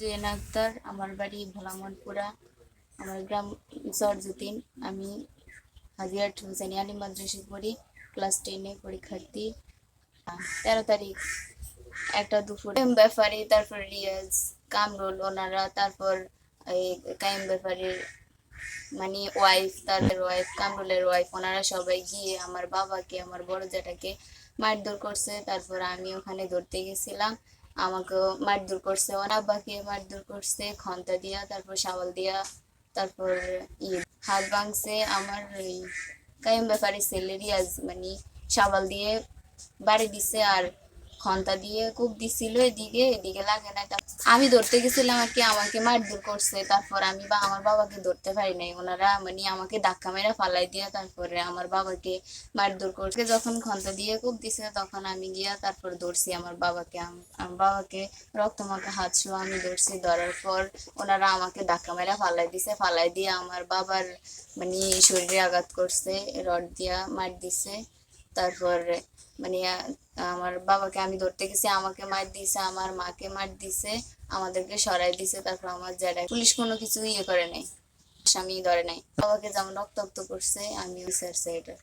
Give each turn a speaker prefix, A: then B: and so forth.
A: জুয়েন আক্তার, আমার বাড়ি ভোলামনপুরা, আমার গ্রাম সরজুদ্দিন আমি হাজিয়াট হুসেন আলী মাদ্রাসে পড়ি, ক্লাস টেনে পরীক্ষার্থী। তেরো তারিখ, একটা দুপুর ব্যাপারী, তারপর রিয়াজ, কামরুল, ওনারা, তারপর এই কাইম ব্যাপারীর মানে ওয়াইফ তাদের ওয়াইফ কামরুলের ওয়াইফ ওনারা সবাই গিয়ে আমার বাবাকে, আমার বড় জ্যাঠাকে মারধর করছে। তারপর আমি ওখানে ধরতে গেছিলাম। আমাকে মারধর করছে, ওর আব্বাকে মারধর করছে, খন্তা দিয়া, তারপর শাওয়াল দিয়া, তারপর ইয়ে হাত ভাঙছে আমার ওই কাইম ব্যাপারে ছেলে রিয়াজ মানে শাওয়াল দিয়ে বাড়ি দিছে আর খন্তা দিয়ে খুব দিছিল এদিকে এদিকে লাগে না আমি ধরতে গেছিলাম আর কি, আমাকে মারধর করছে, তারপর আমি বা আমার বাবাকে ধরতে পারি নাই। ওনারা মানে আমাকে ধাক্কা মেরে ফালাই দিয়ে তারপরে আমার বাবাকে মারধর করছে। যখন খন্তা দিয়ে খুব দিছে, তখন আমি গিয়া তারপর ধরছি আমার বাবাকে। আমার বাবাকে রক্তমাখা হাত ছো আমি ধরছি। ধরার পর ওনারা আমাকে ধাক্কা মেরে ফালাই দিছে। ফালাই দিয়ে আমার বাবার মানে শরীরে আঘাত করছে, রড দিয়া মার দিছে। তারপর মানে আমার বাবাকে আমি ধরতে গেছি, আমাকে মার দিছে, আমার মাকে মার দিছে, আমাদেরকে সরাই দিছে, তারপর আমার জায়গায় পুলিশ কোনো কিছু ইয়ে করে নাই, স্বামী ধরে নাই। বাবাকে যেমন রক্তাক্ত করছে আমি বিচারছে এটা